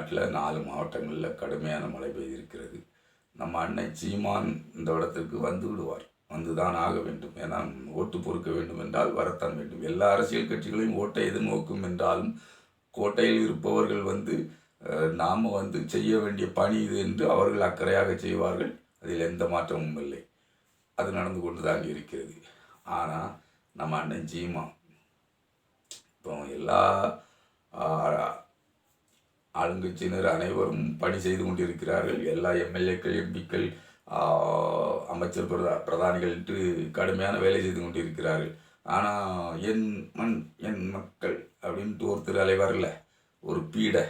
தமிழ்நாட்டில் நாலு மாவட்டங்களில் கடுமையான மழை பெய்திருக்கிறது. நம்ம அண்ணன் சீமான் இந்த இடத்திற்கு வந்து விடுவார். வந்துதான் ஆக வேண்டும். ஏன்னா ஓட்டு பொறுக்க வேண்டும் என்றால் வரத்தான் வேண்டும். எல்லா அரசியல் கட்சிகளையும் ஓட்டை எதிர்நோக்கும் என்றாலும் கோட்டையில் இருப்பவர்கள் வந்து நாம் வந்து செய்ய வேண்டிய பணி இது என்று அவர்கள் அக்கறையாக செய்வார்கள். அதில் எந்த மாற்றமும் இல்லை. அது நடந்து கொண்டு தான் இருக்கிறது. ஆனால் நம்ம அண்ணன் ஜீமா இப்போ எல்லா ஆளுங்கட்சியினர் அனைவரும் பணி செய்து கொண்டிருக்கிறார்கள். எல்லா எம்எல்ஏக்கள் எம்பிக்கள் அமைச்சர் பிரதா பிரதானிகள் என்று கடுமையான வேலை செய்து கொண்டிருக்கிறார்கள். ஆனால் என் மண் என் மக்கள் அப்படின்ட்டு ஒருத்தர் அலைவார்ல ஒரு பீடை.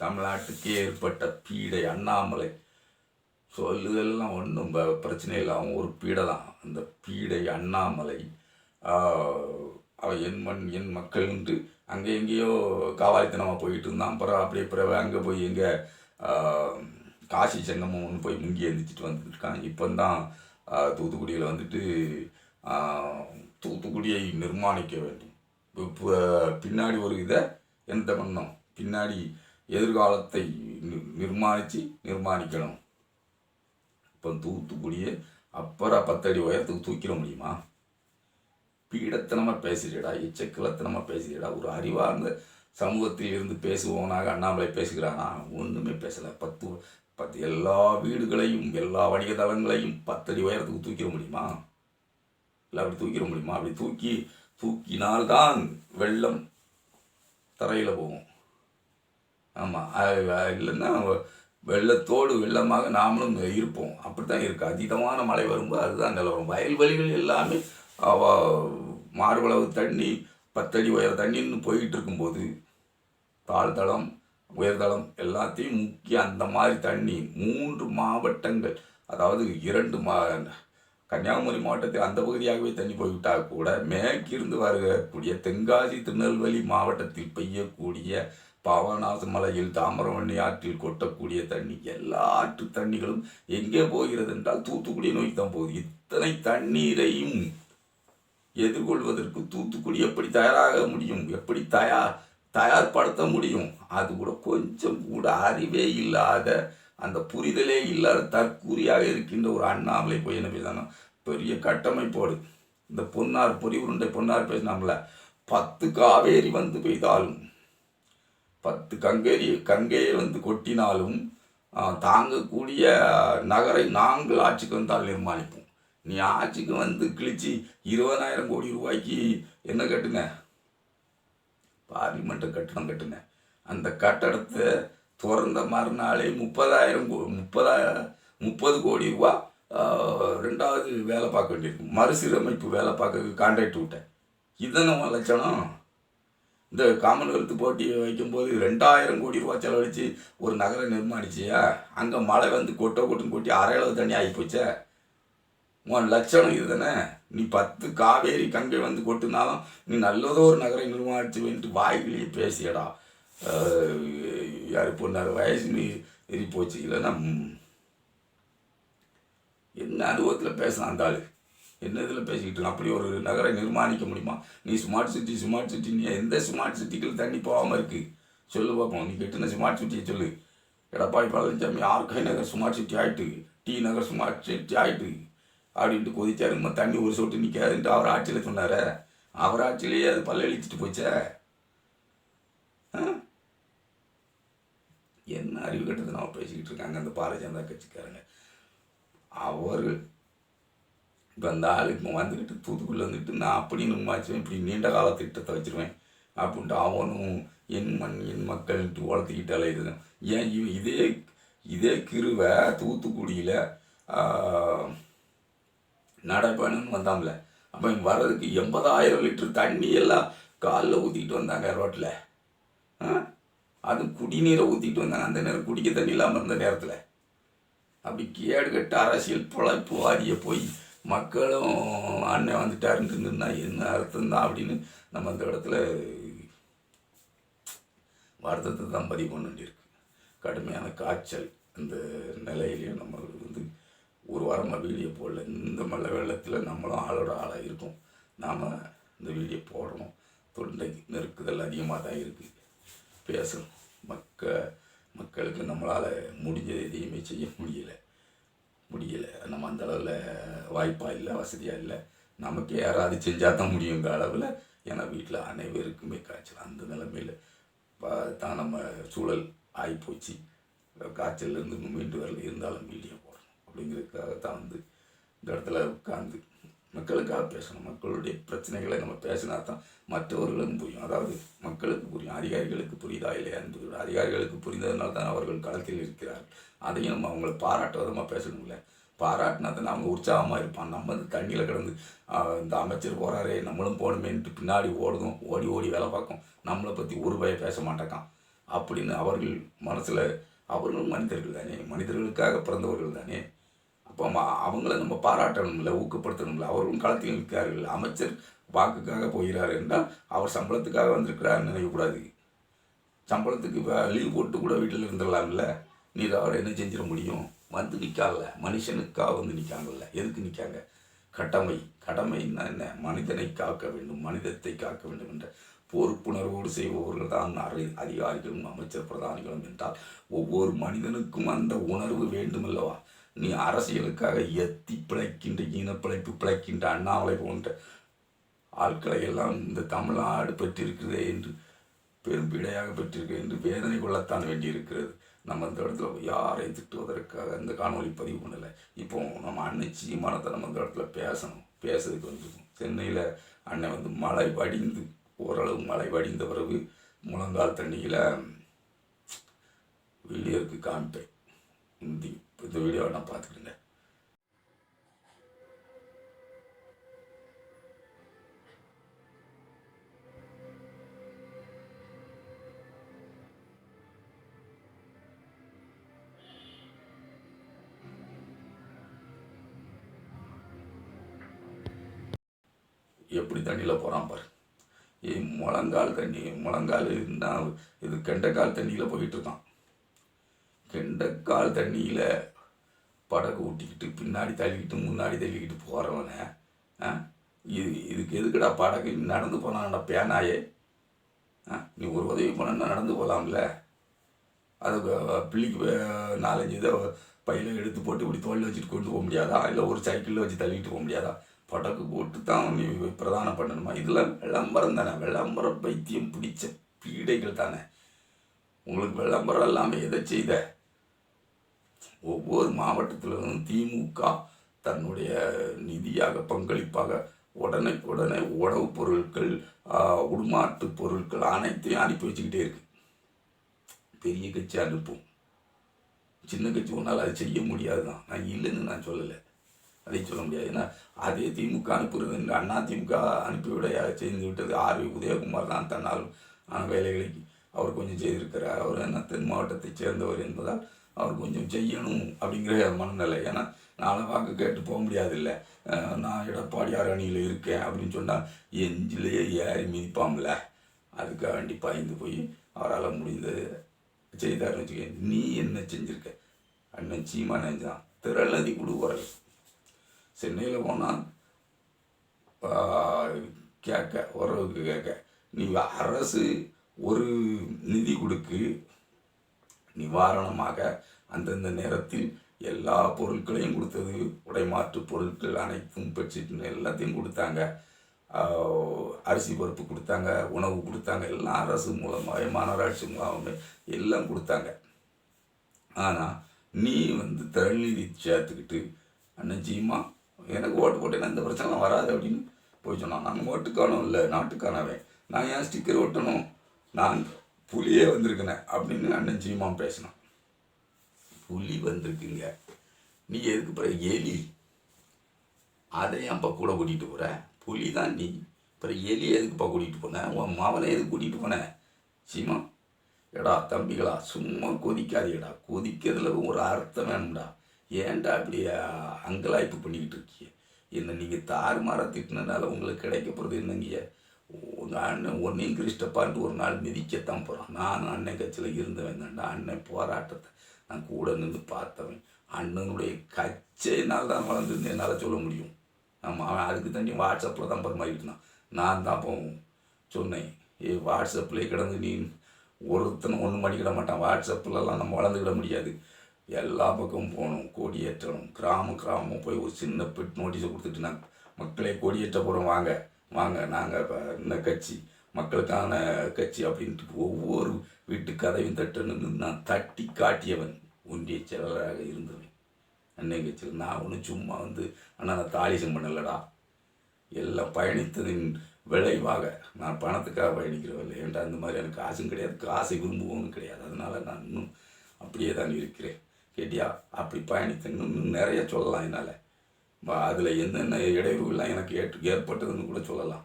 தமிழ்நாட்டுக்கே ஏற்பட்ட பீடை அண்ணாமலை. சொல்லுதெல்லாம் ஒன்றும் பிரச்சனை இல்லை. அவன் ஒரு பீடை தான் அந்த பீடை அண்ணாமலை அவள் என் மண் என் மக்கள்ன்ட்டு அங்கே எங்கேயோ காவாலித்தனமாக போயிட்டு இருந்தான் அப்புறம் அப்படியே பிறகு அங்கே போய் எங்கே காசி சங்கமம் ஒன்று போய் முங்கி எழுந்திரிச்சிட்டு வந்துட்டு இருக்கான் இப்போ தான் தூத்துக்குடியில் வந்துட்டு தூத்துக்குடியை நிர்மாணிக்க வேண்டும். இப்போ பின்னாடி ஒரு இதை எந்த பண்ணோம் பின்னாடி எதிர்காலத்தை நி- நிர்மாணித்து நிர்மாணிக்கணும். இப்போ தூத்துக்குடியை அப்புறம் பத்தடி உயரத்துக்கு தூக்கிட முடியுமா? பீடத்தனமாக பேசுகிறடா எச்சக்கிலத்தனமாக பேசுகிறடா ஒரு அறிவார்ந்த சமூகத்தில் இருந்து பேசுவோனாக அண்ணாமலை பேசுகிறானா? ஒன்றுமே பேசலை. பத்து பத்து எல்லா வீடுகளையும் எல்லா வணிக தளங்களையும் பத்தடி உயரத்துக்கு தூக்கிட முடியுமா? இல்லை அப்படி தூக்கிட முடியுமா? அப்படி தூக்கி தூக்கினால்தான் வெள்ளம் தரையில் போகும். ஆமாம் இல்லைன்னா வெள்ளத்தோடு வெள்ளமாக நாமளும் இருப்போம். அப்படி தான் இருக்குது அதீதமான மழை வரும்போது அதுதான் நிலவரம். வயல்வெளிகள் எல்லாமே மார்பளவு தண்ணி பத்தடி உயர தண்ணின்னு போயிட்டு இருக்கும்போது தாழ்தளம் உயர்தளம் எல்லாத்தையும் முக்கிய அந்த மாதிரி தண்ணி மூன்று மாவட்டங்கள் அதாவது இரண்டு மா கன்னியாகுமரி மாவட்டத்தில் அந்த பகுதியாகவே தண்ணி போய்விட்டால் கூட மேற்கிருந்து வரக்கூடிய தென்காசி திருநெல்வேலி மாவட்டத்தில் பெய்யக்கூடிய பாபநாச மலையில் தாமிரவண்ணி ஆற்றில் கொட்டக்கூடிய தண்ணி எல்லா ஆற்று தண்ணிகளும் எங்கே போகிறது என்றால் தூத்துக்குடி நோக்கி தான் போகுது. இத்தனை தண்ணீரையும் எதிர்கொள்வதற்கு தூத்துக்குடி எப்படி தயாராக முடியும் எப்படி தயார் தயார்படுத்த முடியும்? அது கூட கொஞ்சம் கூட அறிவே இல்லாத அந்த புரிதலே இல்லாத தற்கூறியாக இருக்கின்ற ஒரு அண்ணாமலை போய் என்ன பேசணும் பெரிய கட்டமைப்போடு. இந்த பொன்னார் பொறி உருண்டை பொன்னார் பேசினாங்கள பத்து காவேரி வந்து பெய்தாலும் பத்து கங்கேரி கங்கையை வந்து கொட்டினாலும் தாங்கக்கூடிய நகரை நாங்கள் ஆட்சிக்கு வந்தால் நிர்மாணிப்போம். நீ ஆட்சிக்கு வந்து கிழிச்சு இருபதாயிரம் கோடி ரூபாய்க்கு என்ன கட்டுங்க பார்லிமெண்ட்டு கட்டணம் கட்டுங்க அந்த கட்டடத்தை திறந்த மறுநாளே முப்பதாயிரம் கோ முப்பதா முப்பது கோடி ரூபா ரெண்டாவது வேலை பார்க்க வேண்டியிருக்கும். மறுசீரமைப்பு வேலை பார்க்க கான்ட்ராக்ட் விட்டேன். இதனும் லட்சணம்? இந்த காமன்வெல்த் போட்டி வைக்கும்போது ரெண்டாயிரம் கோடி ரூபா செலவழித்து ஒரு நகரம் நிர்மாணிச்சியா? அங்கே மழை வந்து கொட்டோ கொட்டுன்னு கொட்டி அரையளவு தண்ணி ஆகிப்போச்சே உன் லட்சணம் இதுதானே? நீ பத்து காவேரி கங்கை வந்து கொட்டினாலும் நீ நல்லதோ ஒரு நகரை நிர்மாணித்து வேண்டு வாய்கிலேயே பேசியடா. யார் பொண்ணார் வயசு நீ எரி போச்சு இல்லைன்னா என்ன அனுபவத்தில் பேசலாம் அந்த ஆள்? என்ன இதில் பேசிக்கிட்டு அப்படி ஒரு நகரை நிர்மாணிக்க முடியுமா? நீ ஸ்மார்ட் சிட்டி ஸ்மார்ட் சிட்டி நீ எந்த ஸ்மார்ட் சிட்டிகள் தண்ணி போகாமல் இருக்கு? சொல்லு பார்ப்போம் நீ கெட்டின ஸ்மார்ட் சிட்டியை சொல்லு. எடப்பாடி பழனிசாமி ஆர்கை நகர் ஸ்மார்ட் சிட்டி ஆயிட்டு டி நகர் ஸ்மார்ட் சிட்டி ஆகிட்டு அப்படின்ட்டு கொதிச்சாரு. நம்ம தண்ணி ஒரு சொட்டு நிற்காதுன்ட்டு அவர் ஆட்சியில் சொன்னார். அவர் ஆட்சியிலேயே அது பல்லழிச்சிட்டு போச்சே. என்ன அறிவு கட்டத்தை நான் பேசிக்கிட்டு இருக்காங்க அந்த பாரதிய ஜனதா கட்சிக்காரங்க. அவர் இப்போ அந்த ஆள் இப்போ வந்துக்கிட்டு தூத்துக்குள்ளே வந்துட்டு நான் அப்படி நிம்மாச்சுவேன் இப்படி நீண்ட கால திட்டத்தை வச்சிருவேன் அப்படின்ட்டு அவனும் என் மண் என் மக்கள்ன்ட்டு வளர்த்துக்கிட்டு அலையுது. ஏன் இவன் இதே இதே கிருவை தூத்துக்குடியில் நடைப்பயணம்னு வந்தாம்ல. அப்போ இங்கே வர்றதுக்கு எண்பதாயிரம் லிட்டர் தண்ணி எல்லாம் காலில் ஊற்றிக்கிட்டு வந்தாங்க ரோட்டில் அது குடிநீரை ஊற்றிட்டு வந்தாங்க. அந்த நேரம் குடிக்க தண்ணி இல்லாமல் இருந்த நேரத்தில். அப்படி கேடு கட்ட அரசியல் பிழைப்பு வாரிய போய் மக்களும் அண்ணன் வந்துட்டாருன்னு நின்னா என்ன அர்த்தம் தான் அப்படின்னு நம்ம அந்த இடத்துல வருத்தத்தை தான் பதிவு பண்ண வேண்டியிருக்கு. கடுமையான காய்ச்சல் அந்த நிலையிலையும் நம்ம வந்து ஒரு வாரமாக வீடியோ போடல. இந்த மழை வெள்ளத்தில் நம்மளும் ஆளோட ஆளாக இருக்கும். நாம் இந்த வீடியோ போடணும். தொண்டை நெருக்குதல் அதிகமாக தான் இருக்குது பேசணும். மக்க மக்களுக்கு நம்மளால் முடிஞ்சது எதையுமே செய்ய முடியலை. முடியலை. நம்ம அந்த அளவில் வாய்ப்பாக இல்லை வசதியாக இல்லை. நமக்கு யாராவது செஞ்சால் தான் முடியுங்கிற அளவில். ஏன்னா வீட்டில் அனைவருக்குமே காய்ச்சல். அந்த நிலைமையில் தான் நம்ம சூழல் ஆகிப்போச்சு காய்ச்சல்லேருந்து மீண்டு வரல. இருந்தாலும் வீடியோ அப்படிங்கிறதுக்காகத்தான் அப்படிங்கிறதுக்காக தான் வந்து இந்த இடத்துல உட்காந்து மக்களுக்காக பேசணும் மக்களுடைய பிரச்சனைகளை நம்ம பேசினா தான் மற்றவர்களும் புரியும். அதாவது மக்களுக்கு புரியும் அதிகாரிகளுக்கு புரியுதா இல்லையா என்பது. அதிகாரிகளுக்கு புரிந்ததுனால தான் அவர்கள் களத்தில் இருக்கிறார்கள். அதையும் நம்ம அவங்கள பாராட்ட விதமாக பேசணும்ல. பாராட்டினா தான் அவங்க உற்சாகமாக இருப்பான் நம்ம வந்து தண்ணியில் கிடந்து இந்த அமைச்சர் போகிறாரே நம்மளும் போகணுமேன்ட்டு பின்னாடி ஓடுதும் ஓடி ஓடி வேலை பார்க்கும். நம்மளை பற்றி ஒரு பய பேச மாட்டேக்கான். அப்படின்னு அவர்கள் மனசில் அவர்களும் மனிதர்கள் தானே. மனிதர்களுக்காக பிறந்தவர்கள் தானே. அப்போ ம- அவங்கள நம்ம பாராட்டணும்ல ஊக்கப்படுத்தணும்ல. அவர்களும் களத்தில் நிற்கிறார்கள். அமைச்சர் வாக்குக்காக போகிறார் என்றால் அவர் சம்பளத்துக்காக வந்திருக்கிறார் நினைக்கக்கூடாது. சம்பளத்துக்கு லீவ் போட்டு கூட வீட்டில் இருந்துடலாம்ல. நீ அவர் என்ன செஞ்சிட முடியும்? வந்து நிற்காங்கல்ல. மனுஷனுக்காக வந்து நிற்காங்கல்ல. எதுக்கு நிற்காங்க? கடமை. கடமைன்னா என்ன? மனிதனை காக்க வேண்டும். மனிதத்தை காக்க வேண்டும் என்ற பொறுப்புணர்வோடு செய்பவர்கள் தான் அரி அதிகாரிகளும் அமைச்சர் பிரதானிகளும் என்றால் ஒவ்வொரு மனிதனுக்கும் அந்த உணர்வு வேண்டுமல்லவா? நீ அரசியலுக்காக எத்தி பிழைக்கின்ற இனப்பிழைப்பு பிழைக்கின்ற அண்ணாமலை போன்ற ஆட்களை எல்லாம் இந்த தமிழ்நாடு பெற்றிருக்கிறதே என்று பெரும் பிழையாக பெற்றிருக்கிறது என்று வேதனை கொள்ளத்தான் வேண்டியிருக்கிறது. நம்ம இந்த இடத்துல யாரையும் திட்டுவதற்காக இந்த காணொலி பதிவு பண்ணலை. இப்போ நம்ம அன்னை சீமானத்தை நம்ம இந்த இடத்துல பேசணும். பேசுறதுக்கு வந்துருக்கோம். சென்னையில் அன்னை வந்து மழை வடிந்து ஓரளவு மழை வடிந்த பிறகு முழங்கால் தண்ணியில் வீடியோவுக்கு காமிப்பேன் இந்த இந்த வீடியோவை நான் பார்த்துக்கிட்டேன் எப்படி தண்ணியில் போகிறான் பாரு. ஏய் முழங்கால் தண்ணி முழங்கால்னா இது கெண்டைக்கால் தண்ணியில் போயிட்டு இருக்கான். கெண்டைக்கால் தண்ணியில் படகு ஊட்டிக்கிட்டு பின்னாடி தள்ளிக்கிட்டு முன்னாடி தள்ளிக்கிட்டு போகிறவன இது இதுக்கு எதுக்குடா படகு? நடந்து போனான்டா பேனாயே. ஆ, நீ ஒரு உதவி பண்ணா நடந்து போகலாம்ல அது பிள்ளைக்கு நாலஞ்சு இதை பையில எடுத்து போட்டு இப்படி தோல் வச்சுட்டு கொண்டு போக முடியாதா? இல்லை ஒரு சைக்கிளில் வச்சு தள்ளிட்டு போக முடியாதா? படகு போட்டு தான் நீ பிரதானம் பண்ணணுமா? இதெல்லாம் விளம்பரம் தானே. விளம்பர பைத்தியம் பிடிச்ச பீடைகள் தானே. உங்களுக்கு விளம்பரம் இல்லாமல் எதை செய்த? ஒவ்வொரு மாவட்டத்திலும் திமுக தன்னுடைய நிதியாக பங்களிப்பாக உடனே உடனே உணவுப் பொருட்கள் உள்மாட்டு பொருட்கள் அனைத்தையும் அனுப்பி வச்சுக்கிட்டே இருக்கு. பெரிய கட்சி அனுப்பும் சின்ன கட்சி ஒன்றால் அதை செய்ய முடியாது தான் நான் இல்லைன்னு நான் சொல்லலை. அதை சொல்ல முடியாது. ஏன்னா அதே திமுக அனுப்புறது அண்ணா திமுக அனுப்பிவிட செய்து விட்டது ஆர் வி உதயகுமார் தான் தன்னால் வேலைகளுக்கு அவர் கொஞ்சம் செய்திருக்கிறார். அவர் என்ன தென் மாவட்டத்தைச் சேர்ந்தவர் என்பதால் அவர் கொஞ்சம் செய்யணும் அப்படிங்கிற மனநிலை. ஏன்னா நாளை வாக்கு கேட்டு போக முடியாது இல்லை நான் எடப்பாடியார் அணியில் இருக்கேன் அப்படின்னு சொன்னால் எஞ்சிலேயே ஏறி மிதிப்பாம்ல அதுக்காக வேண்டி பயந்து போய் அவரால் முடிந்தது செய்தார்னு வச்சுக்கேன் நீ என்ன செஞ்சிருக்க? அண்ணன் சீமா நினைச்சான் திரள் நதி கொடுக்குறல் சென்னையில் போனால் கேட்க உறவுக்கு கேட்க நீ அரசு ஒரு நிதி கொடுக்கு நிவாரணமாக அந்தந்த நேரத்தில் எல்லா பொருட்களையும் கொடுத்தது. உடைமாற்று பொருட்கள் அனைத்தும் பெட்ஷீட் எல்லாத்தையும் கொடுத்தாங்க. அரிசி பருப்பு கொடுத்தாங்க உணவு கொடுத்தாங்க எல்லாம் அரசு மூலமாக மாநகராட்சி மூலமாக எல்லாம் கொடுத்தாங்க. ஆனால் நீ வந்து திறநிதி சேர்த்துக்கிட்டு அண்ணன் எனக்கு ஓட்டு போட்டேன்னா இந்த பிரச்சனை வராது அப்படின்னு போய் சொன்னான். நாங்கள் ஓட்டுக்கானும் இல்லை நாட்டுக்கானவன். நான் ஏன் ஸ்டிக்கர் ஒட்டணும் நான் புலியே வந்திருக்கிறேன் அப்படின்னு அண்ணன் சீமான் பேசினான். புலி வந்திருக்குங்க. நீ எதுக்கு பிறகு எலி. அதை ஏன்ப்பா கூட கூட்டிகிட்டு போகிற புலி தான் நீ. அப்புறம் எலி எதுக்குப்பா கூட்டிகிட்டு போன? உன் மாவனை எதுக்கு கூட்டிகிட்டு போனேன் சீமா. எடா தம்பிகளா சும்மா கொதிக்காதீங்கடா. கொதிக்கிறதுல ஒரு அர்த்தம் வேணும்டா. ஏன்டா அப்படி அங்கலாய்ப்பு பண்ணிக்கிட்டு இருக்கீங்க? என்ன நீங்கள் தாறுமாற திட்டினனால உங்களுக்கு கிடைக்க போகிறது என்னங்க உங்கள் அண்ணன் ஒன்றையும் கிறிஸ்டப்பான்ட்டு ஒரு நாள் மிதிக்கத்தான் போகிறான் நானும் அண்ணன் கட்சியில் இருந்தவன் தான்டா அண்ணன் போராட்டத்தை நான் கூட நின்று பார்த்தவன். அண்ணனுடைய கச்சையினால் தான் வளர்ந்துருந்து என்னால் சொல்ல முடியும். ஆமாம் அவன் அதுக்கு தண்ணி வாட்ஸ்அப்பில் தான் பரிமாறிட்டு நான் தான் அப்போ சொன்னேன் ஏ வாட்ஸ்அப்பிலே கிடந்து நீ ஒருத்தனை ஒன்றும் பண்ணிக்கிட மாட்டான். வாட்ஸ்அப்லலாம் நம்ம வளர்ந்துக்கிட முடியாது. எல்லா பக்கமும் போகணும். கொடியேற்றணும். கிராமம் கிராமம் போய் ஒரு சின்ன பெட் நோட்டீஸை கொடுத்துட்டு நான் மக்களே கொடியேற்ற போகிறோம் வாங்க வாங்க. நாங்கள் இப்போ இந்த கட்சி மக்களுக்கான கட்சி அப்படின்ட்டு ஒவ்வொரு வீட்டு கதவையும் தட்டுன்னு நான் தட்டி காட்டியவன் ஒன்றிய செயலராக இருந்தவன். அன்னை கட்சியில் நான் ஒன்றும் சும்மா வந்து அண்ணா நான் தாலிசம் பண்ணலடா எல்லாம் பயணித்ததின் விளைவாக நான் பணத்துக்காக பயணிக்கிறவில்லை ஏன்டா அந்த மாதிரி எனக்கு காசும் கிடையாது. காசை விரும்புவோன்னு கிடையாது. அதனால் நான் இன்னும் அப்படியே தான் இருக்கிறேன். கேட்டியா? அப்படி பயணித்த இன்னும் இன்னும் நிறைய சொல்லலாம் என்னால். அதில் என்னென்ன இடையூறுகள்லாம் எனக்கு ஏற்று ஏற்பட்டதுன்னு கூட சொல்லலாம்.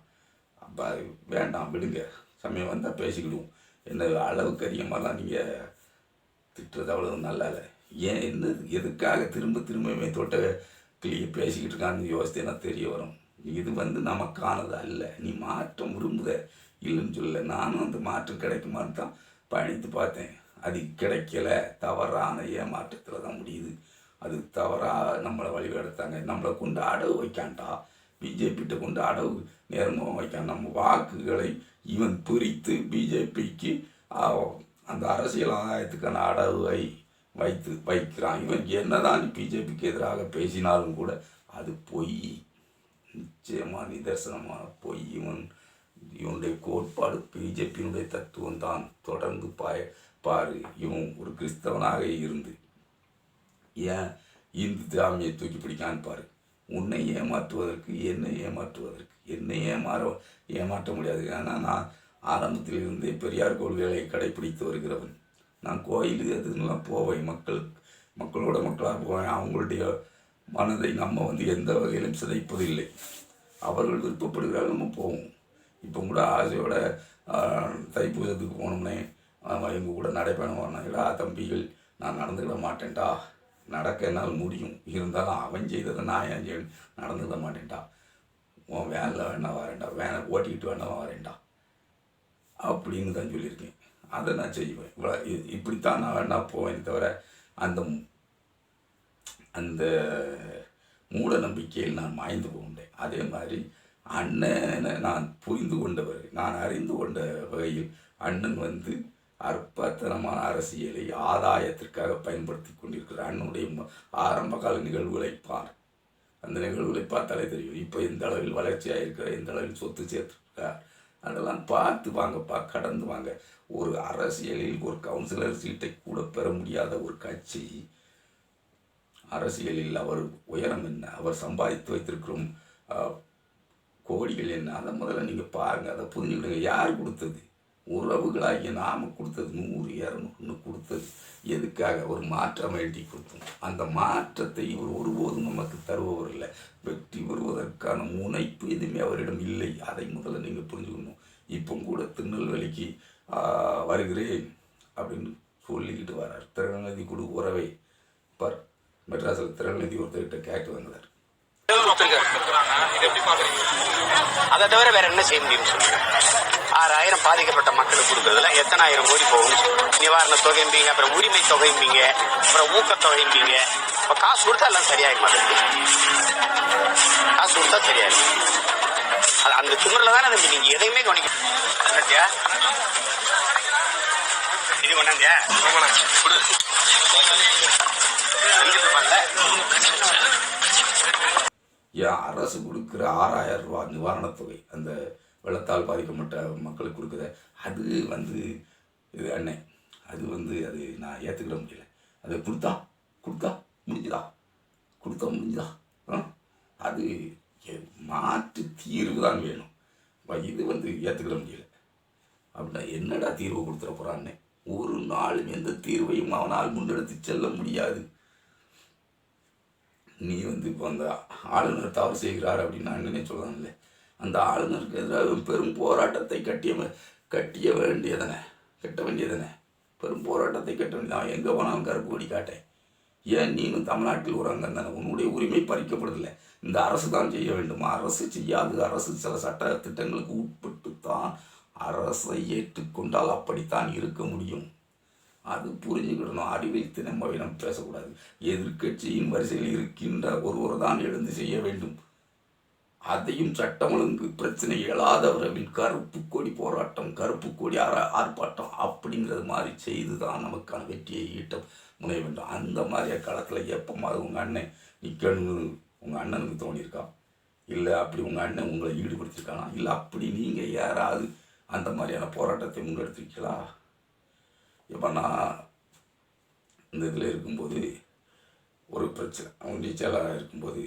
அப்போ வேண்டாம் விடுங்க. சமயம் வந்தால் பேசிக்கிடுவோம். என்ன அளவுக்கு அதிகமாகலாம் நீங்கள் திட்டுறது அவ்வளோ நல்லா இல்லை. ஏன் என்ன எதுக்காக திரும்ப திரும்பவே தொட்ட கிளியை பேசிக்கிட்டு இருக்கான்னு யோசித்தேன்னா தெரிய வரும். இது வந்து நமக்கானது அல்ல நீ மாற்றம் விரும்புத இல்லைன்னு சொல்லலை. நானும் அந்த மாற்றம் கிடைக்குமான்னு தான் பயணித்து பார்த்தேன். அது கிடைக்கல. தவறான ஏமாற்றத்தில் தான் முடியுது. அது தவறாக நம்மளை வழிபடுத்தாங்க நம்மளை கொண்டு அடவு வைக்காண்டா பிஜேபிகிட்ட கொண்டு அடவு நேர்முகம் வைக்கான் நம்ம வாக்குகளை இவன் பிரித்து பிஜேபிக்கு அந்த அரசியல் ஆதாயத்துக்கான அடவை வைத்து வைக்கிறான். இவன் என்னதான் பிஜேபிக்கு எதிராக பேசினாலும் கூட அது பொய். நிச்சயமாக நிதர்சனமாக பொய். இவன் இவனுடைய கோட்பாடு பிஜேபியினுடைய தத்துவம் தான். தொடர்ந்து பாய பாரு. இவன் ஒரு கிறிஸ்தவனாக இருந்து ஏன் இந்து சாமியை தூக்கி பிடிக்கான்னு பாரு. உன்னை ஏமாற்றுவதற்கு என்னை ஏமாற்றுவதற்கு என்னை ஏமாற ஏமாற்ற முடியாது. ஏன்னா நான் ஆரம்பத்தில் இருந்தே பெரியார் கொள்கைகளை கடைபிடித்து வருகிறவன். நான் கோயில் எதுலாம் போவேன்? மக்கள் மக்களோட மக்களாக போவேன். அவங்களுடைய மனதை நம்ம வந்து எந்த வகையிலும் சிதைப்பதில்லை. அவர்கள் விருப்பப்படுகிறார்கள் நம்ம போவோம். இப்போ கூட ஆசையோட தைப்பூசத்துக்கு போனோம்னே எங்கள் கூட நடைப்பயணம் பண்ணாங்களா தம்பிகள் நான் நடந்துக்கிட மாட்டேன்டா. நடக்க என்னால் முடியும். இருந்தாலும் அவன் செய்ததை நான் ஏன் செய்யணும் நடந்துட மாட்டேன்டா. உன் வேனில் வேணா வரேன்டா. வேனை ஓட்டிக்கிட்டு வேணா வரேன்டா. அப்படின்னு தான் சொல்லியிருக்கேன். அதை நான் செய்வேன். இவ்வளோ இப்படித்தான் நான் வேணா போவேன் தவிர அந்த அந்த மூட நம்பிக்கையில் நான் மாய்ந்து போகின்றேன் அதே மாதிரி அண்ணனை நான் புரிந்து கொண்டவர் நான் அறிந்து கொண்ட வகையில் அண்ணன் வந்து அற்பத்தனமான அரசியலை ஆதாயத்திற்காக பயன்படுத்தி கொண்டிருக்கிறார். அண்ணனுடைய ஆரம்பகால ஆரம்ப கால நிகழ்வுகளை பார். அந்த நிகழ்வுகளை பார்த்தாலே தெரியும். இப்போ எந்த அளவில் வளர்ச்சியாக இருக்கிற எந்த அளவில் சொத்து சேர்த்துருக்கார் அதெல்லாம் பார்த்து வாங்கப்பா கடந்து வாங்க. ஒரு அரசியலில் ஒரு கவுன்சிலர் சீட்டை கூட பெற முடியாத ஒரு கட்சி அரசியலில் அவர் உயரம் என்ன? அவர் சம்பாதித்து வைத்திருக்கும் கோடிகள் என்ன? அதை முதல்ல நீங்கள் பாருங்கள் அதை புரிஞ்சுக்கிடுங்க. யார் கொடுத்தது? உறவுகளாகிய நாம கொடுத்தது நூறு இரநூறுன்னு கொடுத்தது. எதுக்காக? ஒரு மாற்றம் எழுதி கொடுத்தோம். அந்த மாற்றத்தை இவர் ஒருபோதும் நமக்கு தருபவர் இல்லை வெற்றி பெறுவதற்கான முனைப்பு எதுவுமே அவரிடம் இல்லை. அதை முதல்ல நீங்கள் புரிஞ்சுக்கணும். இப்போ கூட திருநெல்வேலிக்கு வருகிறேன் அப்படின்னு சொல்லிக்கிட்டு வரார். திருநதி கொடு உறவை. பார் மெட்ராஸில் திருநெல்வேலி ஒருத்தர்கிட்ட கேட்டு வந்தார் அதை தவிர வேற என்ன செய்ய முடியும்னு ஆறாயிரம் பாதிக்கப்பட்ட மக்களுக்கு கொடுக்கறதுல எத்தனை ஆயிரம் கோடி போகும் நிவாரண தொகைம்பீங்க அப்புறம் உரிமை தொகைம்பீங்க அப்புறம் ஊக்கத்தொகைம்பீங்க இப்ப காசு கொடுத்தா எல்லாம் சரியாயி மாட்டேங்குது. காசு கொடுத்தா சரியாயிடும் அது அந்த திமிரில் தானே தம்பி நீங்க எதையுமே கவனிக்க இது கொண்டாந்தியா கொடு. பண்ணல. ஏன் அரசு கொடுக்குற ஆறாயிரம் ரூபா நிவாரணத் தொகை அந்த வெள்ளத்தால் பாதிக்கப்பட்ட மக்களுக்கு கொடுக்குற அது வந்து இது அண்ணே அது வந்து அது நான் ஏற்றுக்கிட முடியல. அது கொடுத்தா கொடுத்தா முடிஞ்சுதா? கொடுத்தா முடிஞ்சுதா? ஆ? அது மாற்று தீர்வு தான் வேணும். இது வந்து ஏற்றுக்கிட முடியல. அப்படின்னா என்னடா தீர்வு கொடுத்துட போகிறான்னே ஒரு நாளும் எந்த தீர்வையும் அவனால் முன்னெடுத்து செல்ல முடியாது. நீ வந்து இப்போ அந்த ஆளுநர் தவறு செய்கிறார் அப்படின்னு அண்ணனே சொல்லலாம்ல அந்த ஆளுநருக்கு எதிராக பெரும் போராட்டத்தை கட்டிய கட்டிய வேண்டியதானே கட்ட வேண்டியதானே. பெரும் போராட்டத்தை கட்ட வேண்டியது. நான் எங்கே போனாலும் கருப்பு கொடி காட்டேன் ஏன் நீனும் தமிழ்நாட்டில் ஒரு அங்கம் தானே? உன்னுடைய உரிமை பறிக்கப்படுதில்லை இந்த அரசு தான் செய்ய வேண்டும். அரசு செய்யாது. அரசு சில சட்ட திட்டங்களுக்கு உட்பட்டு தான் அரசை ஏற்றுக்கொண்டால் அப்படித்தான் இருக்க முடியும். அது புரிஞ்சுக்கிடணும். அறிவைத்து நம்ம இனம் பேசக்கூடாது. எதிர்கட்சியின் வரிசையில் இருக்கின்ற ஒருவர் தான் எழுந்து செய்ய வேண்டும். அதையும் சட்டம் ஒழுங்கு பிரச்சனை எழாதவரவில் கருப்பு கொடி போராட்டம் கருப்பு கொடி ஆரா ஆர்ப்பாட்டம் அப்படிங்கிறது மாதிரி செய்து தான் நமக்கான வெற்றியை ஈட்ட முனைய வேண்டும் அந்த மாதிரியா களத்தில் எப்பமாவது உங்கள் அண்ணன் நிற்கணும்னு உங்கள் அண்ணனுக்கு தோணியிருக்கா? இல்லை அப்படி உங்கள் அண்ணன் உங்களை ஈடுபடுத்திருக்கானா இல்லை அப்படி நீங்கள் யாராவது அந்த மாதிரியான போராட்டத்தை முன்னெடுத்திருக்கீங்களா? இப்போ நான் இந்த இதில் இருக்கும்போது ஒரு பிரச்சனை. ஒன்றிய செயலாளராக இருக்கும்போது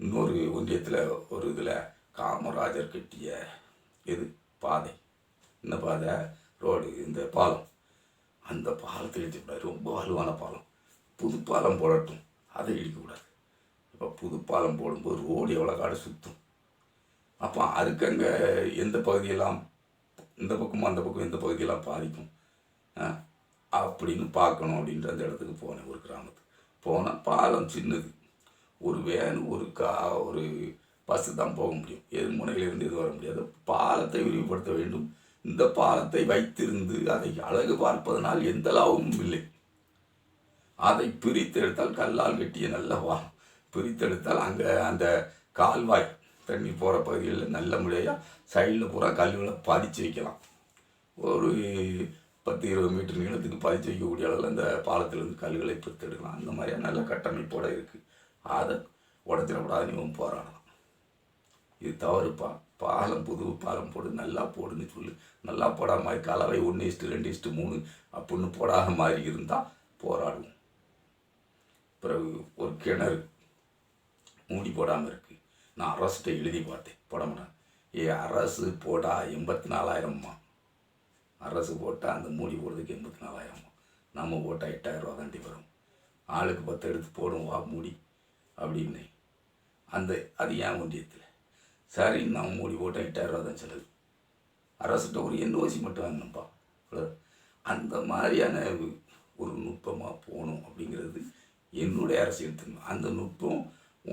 இன்னொரு ஒன்றியத்தில் ஒரு இதில் காமராஜர் கட்டிய இது பாதை. இந்த பாதை? ரோடு இந்த பாலம். அந்த பாலத்தை இடிக்கக்கூடாது ரொம்ப வலுவான பாலம். புது பாலம் போடட்டும். அதை இடிக்கக்கூடாது இப்போ புது பாலம் போடும்போது ரோடு எவ்வளோ காடு சுற்றும் அப்போ அதுக்கு அங்கே எந்த பகுதியெல்லாம் இந்த பக்கமும் அந்த பக்கம் எந்த பகுதியெல்லாம் பாதிக்கும்? ஆ, அப்படின்னு பார்க்கணும் அப்படின்ற அந்த இடத்துக்கு போனேன் ஒரு கிராமத்துக்கு. போனால் பாலம் சின்னது. ஒரு வேன் ஒரு கா ஒரு பஸ்ஸு தான் போக முடியும். எது முனையிலிருந்து இது வர முடியாது. பாலத்தை விரிவுபடுத்த வேண்டும். இந்த பாலத்தை வைத்திருந்து அதை அழகு பார்ப்பதனால் எந்த லாபமும் இல்லை. அதை பிரித்தெடுத்தால் கல்லால் வெட்டிய நல்ல வா பிரித்தெடுத்தால் அங்கே அந்த கால்வாய் தண்ணி போகிற பகுதிகளில் நல்ல முறையாக சைடில் பூரா கல்வியில் பதிச்சு வைக்கலாம். ஒரு பத்து இருபது மீட்டர் நீளத்துக்கு பதிச்சு வைக்கக்கூடிய அளவில் அந்த பாலத்திலிருந்து கல்லுகளை பிரித்தெடுக்கலாம். அந்த மாதிரியான நல்ல கட்டமைப்போடு இருக்குது அதை உடச்சிடக்கூடாதுன்னு இவன் போராடலாம். இது தவறுப்பா. பாலம் புது பாலம் போடு நல்லா போடுன்னு சொல்லு. நல்லா போடாம மாதிரி கலவை ஒன்று இஸ்ட்டு ரெண்டு இஷ்டு மூணு அப்படின்னு போடாத மாதிரி இருந்தால் போராடுவோம். பிறகு ஒரு கிணறு மூடி போடாமல் இருக்குது நான் அரசிட்ட எழுதி பார்த்தேன். போடாம ஏ அரசு போடா எண்பத்தி நாலாயிரம்மா. அரசு போட்டால் அந்த மூடி போடுறதுக்கு எண்பத்தி நாலாயிரம். நம்ம போட்டால் எட்டாயிரம் ரூபா தாண்டி வரும். ஆளுக்கு பத்து எடுத்து போடும் வா மூடி அப்படின்னு. அந்த அது ஏன் ஒன்றியத்தில்? சரி நம்ம மூடி போட்டால் எட்டாயிரரூவா தான் செலவு. அரசுகிட்ட ஒரு என்ஓசி மட்டும் வாங்கினப்பா அந்த மாதிரியான ஒரு நுட்பமாக போகணும் அப்படிங்கிறது என்னுடைய அரசியல் தன்மை அந்த நுட்பம்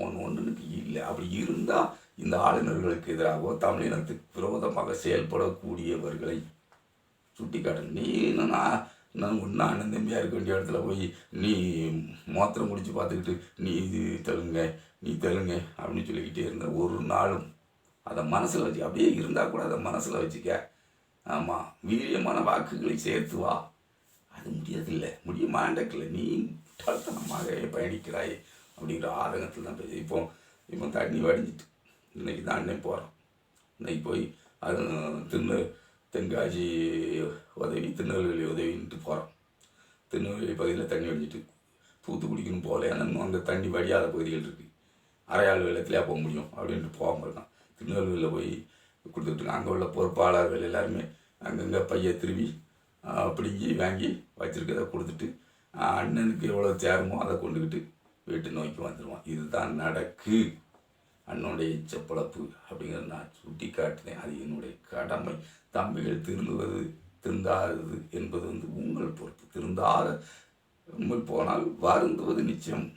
ஒன்று ஒன்றுக்கு இல்லை. அப்படி இருந்தால் இந்த ஆளுநர்களுக்கு எதிராகவோ தமிழினத்துக்கு விரோதமாக செயல்படக்கூடியவர்களை சுட்டி காட்டணும் நீ நான் நான் ஒன்றா அண்ணன் தம்பியாக இருக்க வேண்டிய இடத்துல போய் நீ மோத்திரம் முடிச்சு பார்த்துக்கிட்டு நீ இது தெலுங்க நீ தெலுங்க அப்படின்னு சொல்லிக்கிட்டே இருந்த ஒரு நாளும் அதை மனசில் வச்சு அப்படியே இருந்தால் கூட அதை மனசில் வச்சுக்க. ஆமாம் வீரியமான வாக்குகளை சேர்த்து வா. அது முடியதில்லை முடிய மாண்டக்கில்லை நீ முட்டாள்தனமாக பயணிக்கிறாய் அப்படிங்கிற ஆதங்கத்தில் தான் பேசி இப்போ இப்போ தண்ணி வடிஞ்சிட்டு இன்னைக்கு தான் அண்ணன் போகிறோம் இன்னைக்கு போய் அது தின்னு தென்காசி உதவி திருநெல்வேலி உதவின்ட்டு போகிறோம் திருநெல்வேலி பகுதியில் தண்ணி வடிஞ்சிட்டு தூத்துக்குடிக்குன்னு போகல ஏன்னா இன்னும் அங்கே தண்ணி வடியாத பகுதிகள் இருக்குது அரையாள் வெள்ளத்திலே போக முடியும் அப்படின்ட்டு போகாமல் இருக்கான். திருநெல்வேலியில் போய் கொடுத்துட்டு அங்கே உள்ள பொறுப்பாளர்கள் எல்லாருமே அங்கங்கே பைய திருவி பிடிங்கி வாங்கி வச்சுருக்கதை கொடுத்துட்டு அண்ணனுக்கு எவ்வளோ சேருமோ அதை கொண்டுக்கிட்டு வீட்டு நோக்கி வந்துடுவான் இதுதான் நடக்கு. அண்ணனுடைய இச்சப்பழப்பு அப்படிங்கிறத நான் சுட்டி காட்டினேன். அது என்னுடைய கடமை. தம்பிகள் திருந்துவது திருந்தாதது என்பது வந்து உங்கள் பொறுப்பு. திருந்தாத போனால் வருந்துவது நிச்சயம்.